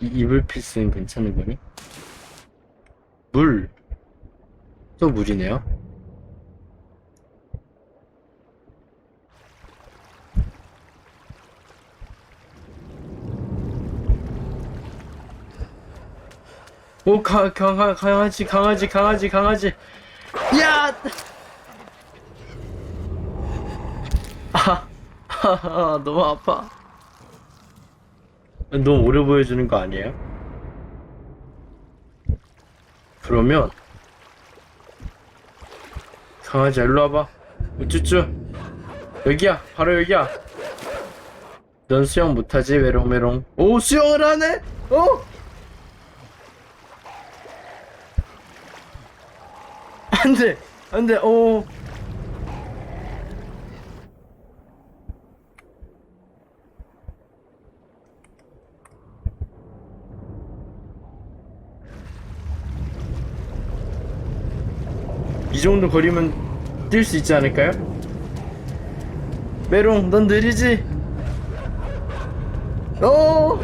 이 이불 피스는 괜찮은 거니? 물. 또 물이네요. 오, 가, 강, 강아지, 강아지, 강아지, 강아지. 야! 아, 아, 너무 아파. 너무 오래 보여주는 거 아니에요? 그러면 강아지 일로 와봐. 우쭈쭈. 여기야 바로 여기야. 넌 수영 못하지 메롱메롱. 오 수영을 하네? 어? 안돼 안돼 오 정도 거리면 뛸 수 있지 않을까요? 메롱, 넌 느리지? 오!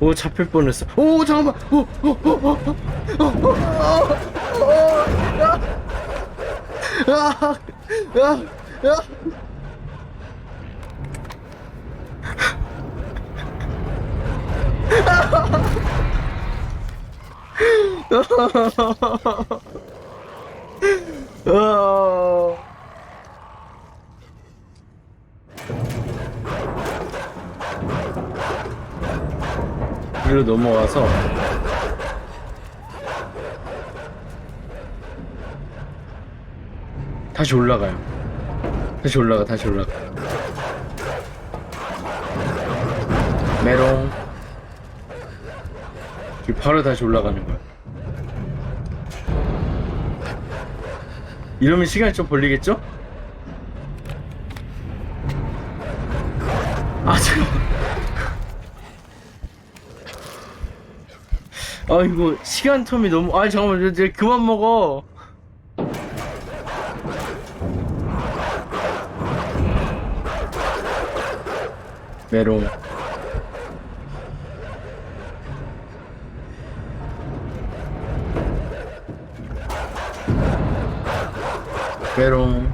오, 잡힐 뻔했어. 오, 잠깐만! 오, 오, 오, 오, 오, 오, 오, 오, 오, 야! 야! 야! 어. 위로 넘어와서 다시 올라가요. 다시 올라가, 다시 올라가. 메롱. 지금 바로 다시 올라가는 거야. 이러면 시간이 좀 걸리겠죠? 아 잠깐만 아 이거 시간 텀이 너무 아 잠깐만 이제 그만 먹어 메롱 메롱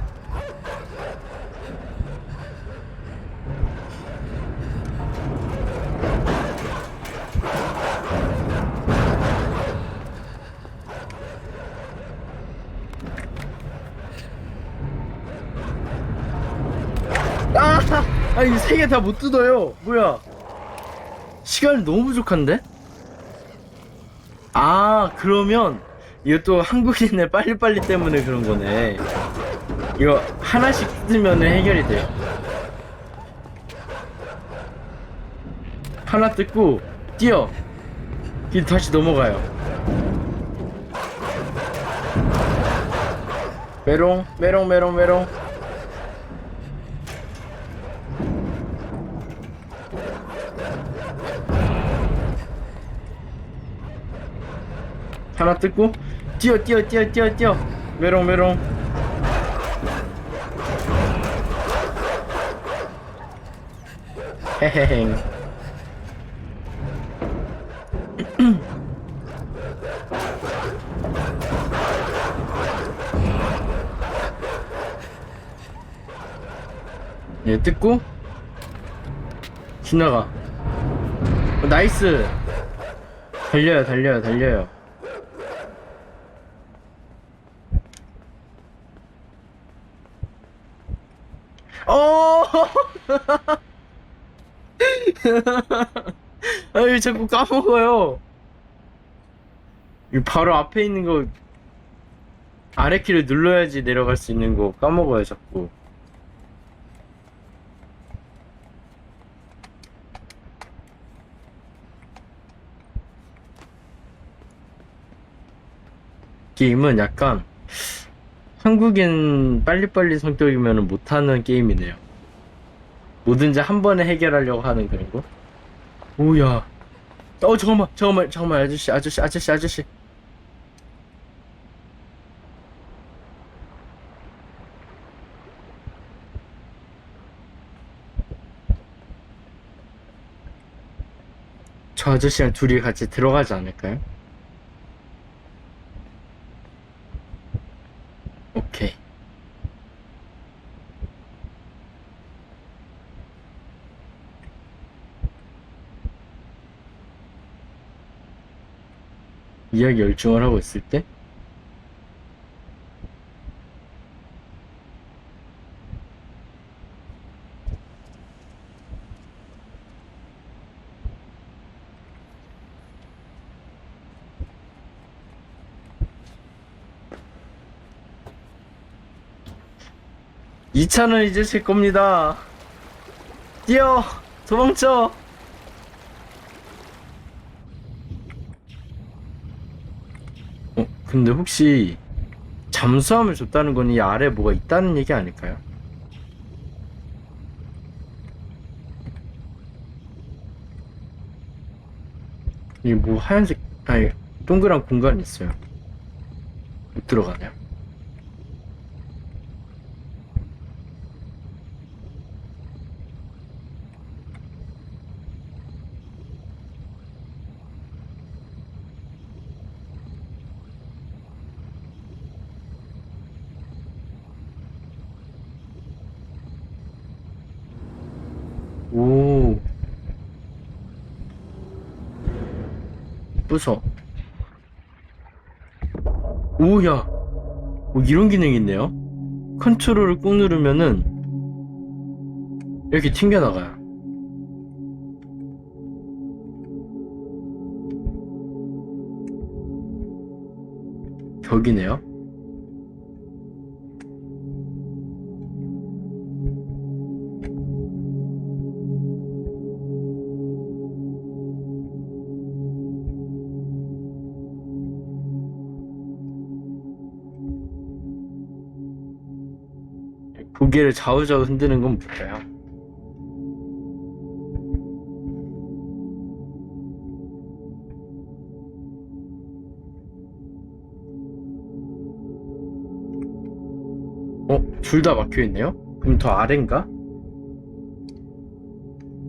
아! 아, 이세개 다 못 뜯어요. 뭐야? 시간이 너무 부족한데? 아, 그러면 이것도 한국인의 빨리빨리 때문에 그런 거네. 이거 하나씩 뜯으면 해결이 돼요. 하나 뜯고 뛰어. 길 다시 넘어가요. 메롱, 메롱, 메롱, 메롱. 하나 뜯고 뛰어 뛰어 뛰어 뛰어 뛰어 메롱 메롱 헤헤행 얘 예, 뜯고 지나가. 어, 나이스. 달려요 달려요 달려요. 어! 아유, 자꾸 까먹어요. 이 바로 앞에 있는 거, 아래 키를 눌러야지 내려갈 수 있는 거 까먹어요, 자꾸. 게임은 약간, 한국인 빨리빨리 성격이면 못하는 게임이네요. 뭐든지 한 번에 해결하려고 하는 그런 거. 오야 어 잠깐만 잠깐만 잠깐만 아저씨 아저씨 아저씨 아저씨 저 아저씨랑 둘이 같이 들어가지 않을까요? 오케이 이야기 열중을 하고 있을 때 이 차는 이제 제 겁니다. 뛰어! 도망쳐! 어, 근데 혹시 잠수함을 줬다는 건 이 아래 뭐가 있다는 얘기 아닐까요? 이게 뭐 하얀색, 아니, 동그란 공간이 있어요. 못 들어가네요. 오. 부서. 오야. 오, 이런 기능이 있네요. 컨트롤을 꾹 누르면은 이렇게 튕겨나가요. 벽이네요. 고개를 좌우좌우 흔드는 건 뭘까요? 어? 둘 다 막혀 있네요? 그럼 더 아래인가?